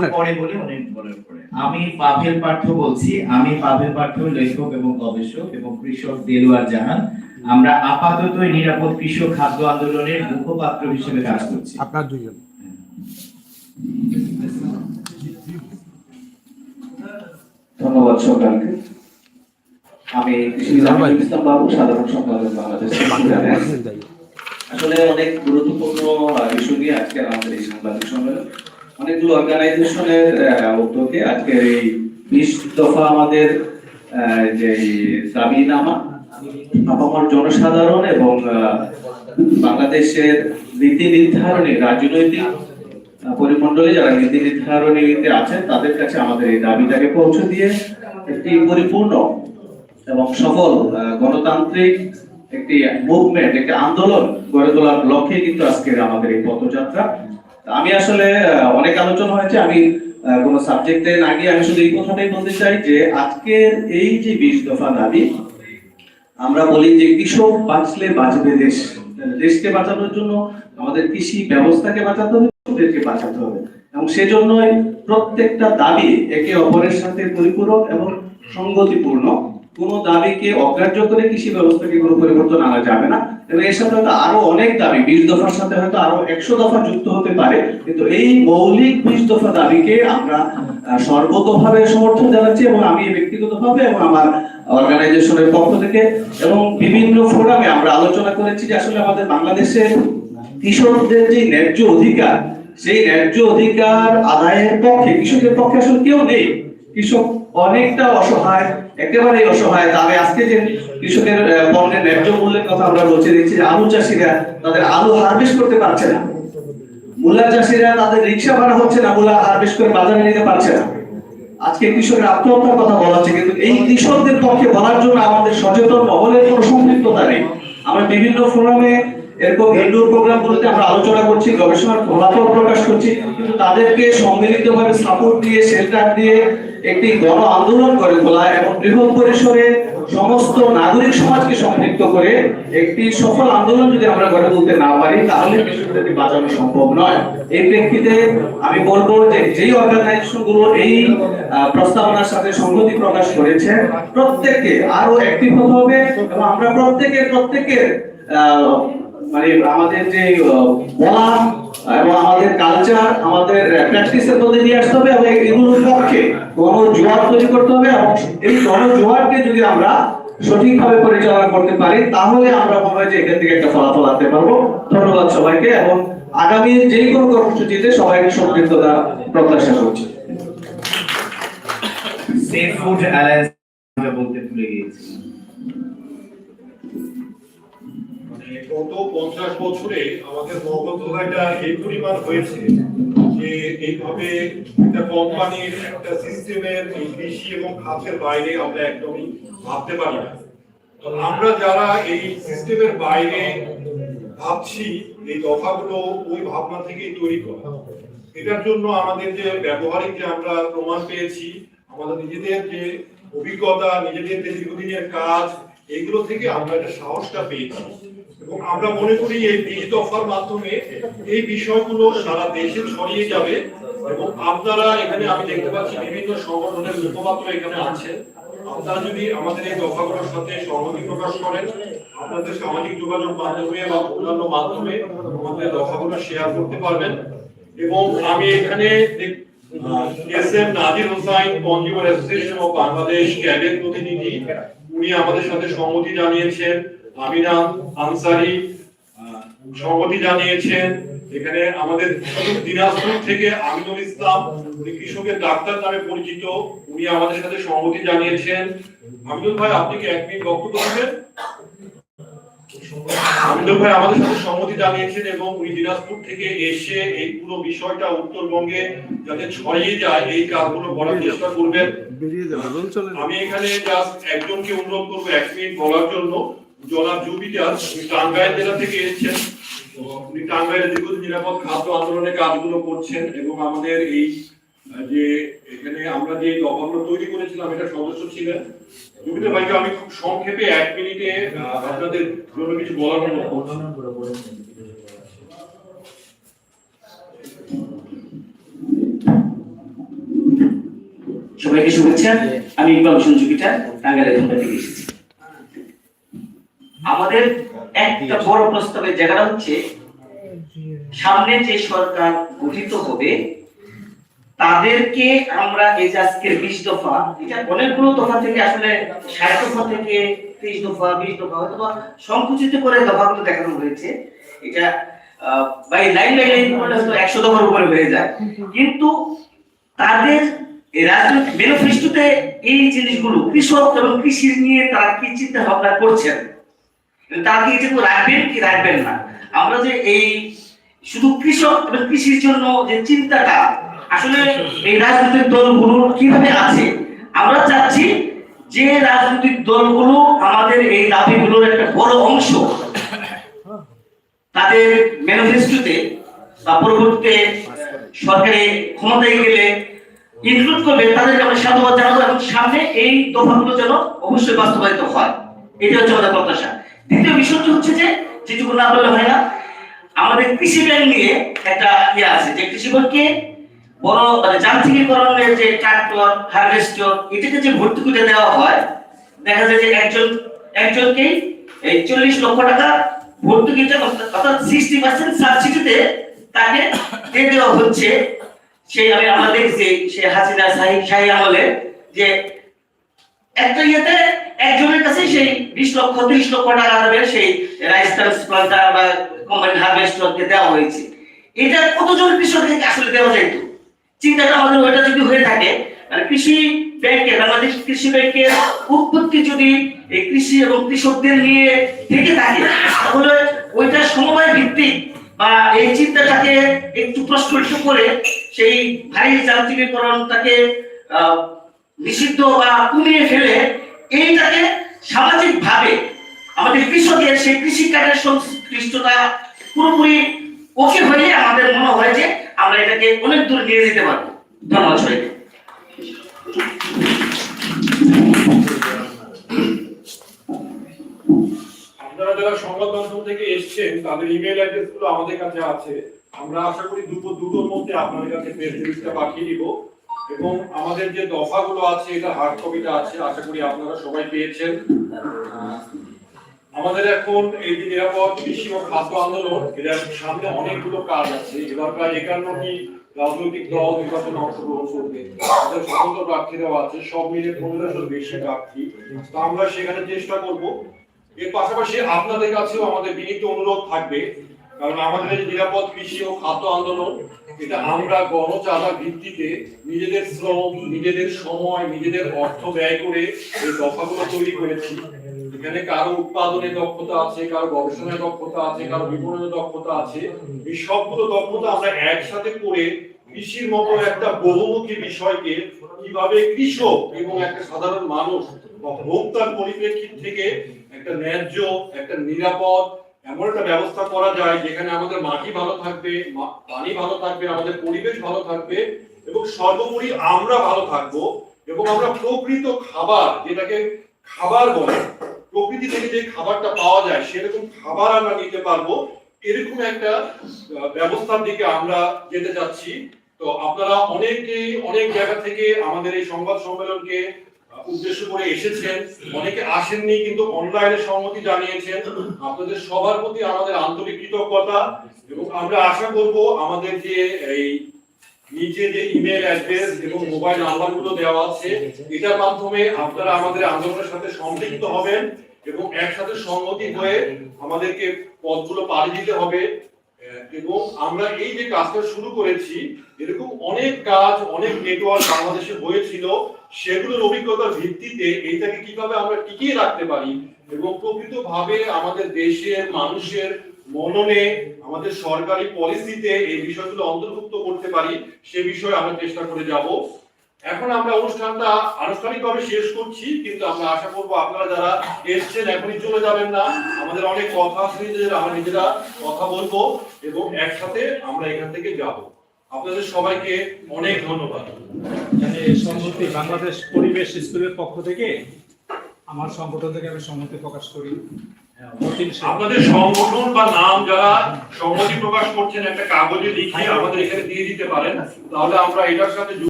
আপনার পরে বলি উনি বলার পরে। আমি পাভেল পাঠ্য বলছি। আমি পাভেল পাঠ্য লেখক এবং গবেষক এবং কৃষক দেলোয়ার জাহান। আমরা আপাতত নিরাপদ কৃষক খাদ্য আন্দোলনের মুখপাত্র হিসেবে কাজ করছি। আপনার দুইজন। ধন্যবাদ সরকারকে। আমি ইসলাম বাবু সাধারণ সম্পাদক বাংলাদেশ আসলে অনেক গুরুত্বপূর্ণ ইস্যু নিয়ে আজকের আমাদের এই সাংবাদিক সম্মেলন। অনেকগুলো অর্গানাইজেশনের উদ্যোগে আজকের এই বিশ দফা আমাদের যে দাবিনামা আপামর জনসাধারণ এবং বাংলাদেশের নীতি নির্ধারণী রাজনৈতিক পরিমণ্ডলে যারা নীতি নির্ধারণীতে আছেন, তাদের কাছে আমাদের এই দাবিটাকে পৌঁছে দিয়ে একটি পরিপূর্ণ এবং সফল গণতান্ত্রিক একটি মুভমেন্ট একটি আন্দোলন গড়ে তোলার লক্ষ্যে কিন্তু আজকের আমাদের এই পথযাত্রা। আমি আসলে অনেক আলোচনা হয়েছে। আমি কোনো সাবজেক্টে না গিয়ে আমি শুধু এই কথাটাই বলতে চাই যে, আজকের এই যে বিশ দফা দাবি, আমরা বলি যে কৃষক বাঁচলে বাঁচবে দেশ। দেশকে বাঁচানোর জন্য আমাদের কৃষি ব্যবস্থাকে বাঁচাতে হবে, কৃষকদেরকে বাঁচাতে হবে। এবং সেজন্যই প্রত্যেকটা দাবি একে অপরের সাথে পরিপূরক এবং সঙ্গতিপূর্ণ কোনো দাবিকে অগ্রাহ্য করে কৃষি ব্যবস্থাকে কোনো পরিবর্তন আনা যাবে না। এবং এর সাথে হয়তো আরও অনেক দাবি, বিশ দফার সাথে হয়তো আরও একশো দফা যুক্ত হতে পারে। কিন্তু এই মৌলিক বিশ দফা দাবিকে আমরা সর্বতোভাবে সমর্থন জানাচ্ছি এবং আমি ব্যক্তিগতভাবে এবং আমার অর্গানাইজেশনের পক্ষ থেকে এবং বিভিন্ন ফোরামে আমরা আলোচনা করেছি যে আসলে আমাদের বাংলাদেশে কৃষকদের যে ন্যায্য অধিকার, সেই ন্যায্য অধিকার আদায়ের পক্ষে কৃষকের পক্ষে আসলে কেউ নেই। কৃষক অনেকটা অসহায় একেবারেই অসহায়। তবে আজকে যে কৃষকের পণ্যের ন্যায্য মূল্যের কথা আমরা বলছি, দেখছি যে আলু চাষিরা তাদের আলু হারভেস্ট করতে পারছে না। মূলা চাষিরা তাদের রিক্সা ভাড়া হচ্ছে না, মূলা হারভেস্ট করে বাজারে নিতে পারছে না। আজকে কৃষকের আত্মহত্যার কথা বলা হচ্ছে, কিন্তু এই কৃষকদের পক্ষে বলার জন্য আমাদের সচেতন মহলের কোনো সম্পৃক্ততা নেই। আমরা বিভিন্ন ফোরামে এরকম আমরা আলোচনা করছি, গবেষণার ফলাফল প্রকাশ করছি, কিন্তু তাদেরকে সাপোর্ট দিয়ে শেল্টার দিয়ে একটি গণ আন্দোলন তোলা এবং বৃহৎ পরিসরে সমস্ত নাগরিক সমাজকে সম্পৃক্ত করে একটি সফল আন্দোলন যদি আমরা গড়ে তুলতে না পারি, তাহলে বাঁচানো সম্ভব নয়। এই প্রেক্ষিতে আমি বলব যে যেই অর্গানাইজেশনগুলো এই প্রস্তাবনার সাথে সংগতি প্রকাশ করেছে, প্রত্যেককে আরও অ্যাক্টিভ হতে হবে এবং আমরা প্রত্যেকে, প্রত্যেকের মানে আমাদের যে বলা এবং আমাদের কালচার আমাদের প্র্যাকটিসের মধ্যে নিয়ে আসতে হবে এবং এগুলোর পক্ষে গণ জোয়ার তৈরি করতে হবে এবং এই গণ জোয়ারকে যদি আমরা সঠিকভাবে পরিচালনা করতে পারি, তাহলে আমরা মনে হয় যে এখান থেকে একটা ফলাফল আনতে পারব। ধন্যবাদ সবাইকে এবং আগামী যে কোনো কর্মসূচিতে সবাইকে সম্পৃক্ততা প্রত্যাশা করছি। সেফ ফুড অ্যালায়েন্স বলতে ভুলে গিয়েছি। গত পঞ্চাশ বছরে আমাদের মগধটা এই পরিমাণ হয়েছে যে এইভাবে একটা কোম্পানির একটা সিস্টেমের কৃষি এবং খাতের বাইরে আমরা একদমই ভাবতে পারি না। তো আমরা যারা এই সিস্টেমের বাইরে ভাবছি, এই দফাগুলো ওই ভাবনা থেকেই তৈরি করা। এটার জন্য আমাদের যে ব্যবহারিক যে আমরা প্রমাণ পেয়েছি, আমাদের নিজেদের যে অভিজ্ঞতা, নিজেদের যে দীর্ঘদিনের কাজ, এগুলো থেকে আমরা একটা সাহসটা পেয়েছি। আমরা মনে করি এই বিশ দফার মাধ্যমে এই বিষয়গুলো সারা দেশে ছড়িয়ে যাবে এবং আপনারা এখানে, আমি দেখতে পাচ্ছি বিভিন্ন সংগঠনের মুখপাত্র এখানে আছেন। আপনারা যদি আমাদের এই দফাগুলোর সাথে সহমতি প্রকাশ করেন, আপনাদের সামাজিক যোগাযোগ মাধ্যমে বা অন্যান্য মাধ্যমে আমাদের দফাগুলো শেয়ার করতে পারবেন। এবং আমি এখানে S M Nazir Hossain, consumer association of Bangladesh cadet প্রতিনিধি, উনি আমাদের সাথে সম্মতি জানিয়েছেন। আমিনা আনসারি সম্মতি জানিয়েছেন এখানে আমাদের দিনাজপুর থেকে আমিনুল ইসলাম উনি কৃষকের ডাক্তার নামে পরিচিত উনি আমাদের সাথে সম্মতি জানিয়েছেন। আমিনুল ভাই আপনি কি এক মিনিট বক্তব্য দেবেন? আমিনুল ভাই আমাদের সাথে সম্মতি জানিয়েছেন এবং উনি দিনাজপুর থেকে এসে এই পুরো বিষয়টা উত্তরবঙ্গে যাতে ছড়িয়ে যায় এই কাজগুলো করার চেষ্টা করবেন। আমি এখানে জাস্ট একজনকে অনুরোধ করব এক মিনিট বলার জন্য। জনাব জুবিটার উনি টাঙ্গাইল জেলা থেকে এসেছেন উনি টাঙ্গাইলে দীর্ঘদিন নিরাপদ খাদ্য আন্দোলনের কাজগুলো করছেন এবং আমাদের এই যে এখানে আমরা যে দফাগুলো তৈরি করেছিলাম, এটা সদস্য ছিলেন। ভাইকে আমি খুব সংক্ষেপে এক মিনিটে আপনাদের জন্য কিছু বলার করছি সবাইকে শুভেচ্ছা। আমি ইকবাল হোসেন জুপিটা টাঙ্গাইলের থেকে এসেছি। আমাদের একটা বড় প্রস্তাবের জায়গাটা হচ্ছে সামনে যে সরকার গঠিত হবে তাদেরকে আমরা এই যে আজকের বিশ দফা এটা অনেকগুলো দফা থেকে আসলে ষাট দফা থেকে ত্রিশ দফা বিশ দফা হয়তো সংকুচিত করে দফাগুলো দেখানো হয়েছে। এটা আহ, বাই লাইন বাই লাইন করলে হয়তো একশো দফার উপরে হয়ে যায়। কিন্তু তাদের রাজনৈতিক ম্যানিফেস্টোতে এই জিনিসগুলো কৃষক এবং কৃষি নিয়ে তারা কি চিন্তা ভাবনা করছেন? তারা কি এটুকু রাখবেন কি রাখবেন না। আমরা যে এই শুধু কৃষক এবং কৃষির জন্য যে চিন্তাটা, আসলে এই রাজনৈতিক দলগুলো কীভাবে আছে? আমরা চাচ্ছি যে রাজনৈতিক দলগুলো আমাদের এই দাবিগুলোর একটা বড় অংশ তাদের ম্যানিফেস্টোতে বা পরবর্তীতে সরকারি ক্ষমতায় গেলে ইনক্লুড করবে, তাদেরকে আমরা সাধুবাদ জানাব এবং সামনে এই দফাগুলো যেন অবশ্যই বাস্তবায়িত হয়। এটা হচ্ছে আমাদের প্রত্যাশা। দ্বিতীয় বিষয়টি হচ্ছে যে যেটুকু না বললে হয় না, আমাদের কৃষি ব্যাংক নিয়ে একটা ইয়ে আছে যে কৃষি ব্যাংককে বড় মানে যান্ত্রিকীকরণের যে ট্রাক্টর, হারভেস্টর, এটাকে যে ভর্তি করে দেওয়া হয়, দেখা যায় যে একজন একজনকেই এই চল্লিশ লক্ষ টাকা ভর্তুকিতে অর্থাৎ সিক্সটি পার্সেন্ট সাবসিডিতে তাকে দিয়ে দেওয়া হচ্ছে। সেই আমি আমরা দেখছি সে হাসিনা শাহী শাহী আমলে যে একটা ইয়েতে একজনের কাছে সেই বিশ লক্ষ, ত্রিশ লক্ষ টাকা দেবে সেই রাইস ট্রান্সপ্লান্টার বা কোম্পানি হারভেস্টরকে দেওয়া হয়েছে। এটা কতজন কৃষককে আসলে দেওয়া যাইতো চিন্তাটা আমাদের ওইটা যদি হয়ে থাকে মানে কৃষি ব্যাংকে, বাংলাদেশ কৃষি ব্যাংকের উৎপত্তি যদি এই কৃষি এবং কৃষকদের নিয়ে থেকে থাকে, তাহলে ওইটা সমবায় ভিত্তিক বা এই চিন্তাটাকে একটু প্রস্ফুটিত করে সেই ভারী যান্ত্রিকীকরণটাকে নিষিদ্ধ বা কমিয়ে ফেলে এইটাকে সামাজিক ভাবে আমাদের কৃষকের সেই কৃষি কাজের সংশ্লিষ্টতা পুরোপুরি ওকে হয়ে আমাদের মনে হয় যে আমরা এটাকে অনেক দূর নিয়ে যেতে পারব। ধন্যবাদ সবাইকে। আপনারা যারা সংবাদ মাধ্যম থেকে এসেছেন, তাদের ইমেল অ্যাড্রেস আমাদের কাছে আছে। আমরা আশা করি দুটো দুটোর মধ্যে আপনাদের কাছে প্রেস রিলিজটা পাঠিয়ে দিব। এবং আমাদের যে দফাগুলো আছে, এটা হার্ড কপিটা আছে, আশা করি আপনারা সবাই পেয়েছেন। আমাদের এখন এই যে নিরাপদ কৃষি ও খাদ্য আন্দোলন এটার সামনে অনেকগুলো কাজ আছে। এবার প্রায় একান্নটি রাজনৈতিক দল নির্বাচনে অংশগ্রহণ করবে। আমাদের স্বতন্ত্র প্রার্থীরাও আছে, সব মিলে পনেরোশো বেশি প্রার্থী। তো আমরা সেখানে চেষ্টা করব। এর পাশাপাশি আপনাদের কাছেও আমাদের বিনীত অনুরোধ থাকবে কারণ আমাদের নিরাপদ কৃষি ও খাদ্য আন্দোলন, এটা আমরা গণচাঁদা ভিত্তিতে নিজেদের শ্রম, নিজেদের সময়, নিজেদের অর্থ ব্যয় করে এই দফাগুলো তৈরি করেছি। এখানে কারও দক্ষতা আছে, কারও দক্ষতা আছে, কারও দক্ষতা আছে। এই সবগুলো দক্ষতা আমরা একসাথে করে কৃষির মতো একটা বহুমুখী বিষয়কে কীভাবে কৃষক এবং একটা সাধারণ মানুষ ভোক্তার পরিপ্রেক্ষিত থেকে একটা ন্যায্য, একটা নিরাপদ এমন একটা ব্যবস্থা করা যায় যেখানে আমাদের মাটি ভালো থাকবে পানি ভালো থাকবে, আমাদের পরিবেশ ভালো থাকবে, এবং সর্বোপরি আমরা ভালো থাকব, এবং আমরা প্রকৃত খাবার যেটাকে খাবার বলে, প্রকৃতি থেকে যে খাবারটা পাওয়া যায় সেরকম খাবার আমরা নিতে পারব, এরকম একটা ব্যবস্থার দিকে আমরা যেতে চাচ্ছি। তো আপনারা অনেকেই, অনেক জায়গা থেকে আমাদের এই সংবাদ সম্মেলনকে উদ্দেশ্য করে এসেছেন। অনেকে আসেননি, কিন্তু অনলাইনে সম্মতি জানিয়েছেন। আপনাদের সবার প্রতি আমাদের আন্তরিক কৃতজ্ঞতা এবং আমরা আশা করব আমাদের যে এই নিচে যে ইমেল অ্যাড্রেস এবং মোবাইল নাম্বারগুলো দেওয়া আছে, এটার মাধ্যমে আপনারা আমাদের আন্দোলনের সাথে সম্পৃক্ত হবেন এবং একসাথে সংগতি হয়ে আমাদেরকে পথগুলো পাড়ি দিতে হবে। এবং আমরা এই যে কাজটা শুরু করেছি, এরকম অনেক কাজ, অনেক নেটওয়ার্ক বাংলাদেশে হয়েছিল, সেগুলোর অভিজ্ঞতার ভিত্তিতে এইটাকে কীভাবে আমরা টিকিয়ে রাখতে পারি এবং প্রকৃত ভাবে আমাদের দেশের মানুষের মননে, আমাদের সরকারি পলিসিতে এই বিষয়গুলো অন্তর্ভুক্ত করতে পারি, সে বিষয়ে আমরা চেষ্টা করে যাব। এখন আমরা অনুষ্ঠানটা আনুষ্ঠানিকভাবে শেষ করছি কিন্তু আমরা আশা করব আপনারা যারা এসছেন এখনই চলে যাবেন না। আমাদের অনেক কথা আছে আমরা নিজেরা কথা বলব এবং একসাথে আমরা এখান থেকে যাব। আপনাদের সবাইকে অনেক ধন্যবাদ। মানে সম্মতি বাংলাদেশ পরিবেশ স্কুলের পক্ষ থেকে আমার সংগঠন থেকে আমি সম্মতি প্রকাশ করি। আপনাদের সংগঠন বা নাম যারা সম্মতি প্রকাশ করছেন একটা কাগজে লিখে আমাদের এখানে দিয়ে দিতে পারেন। তাহলে আমরা এটার সাথে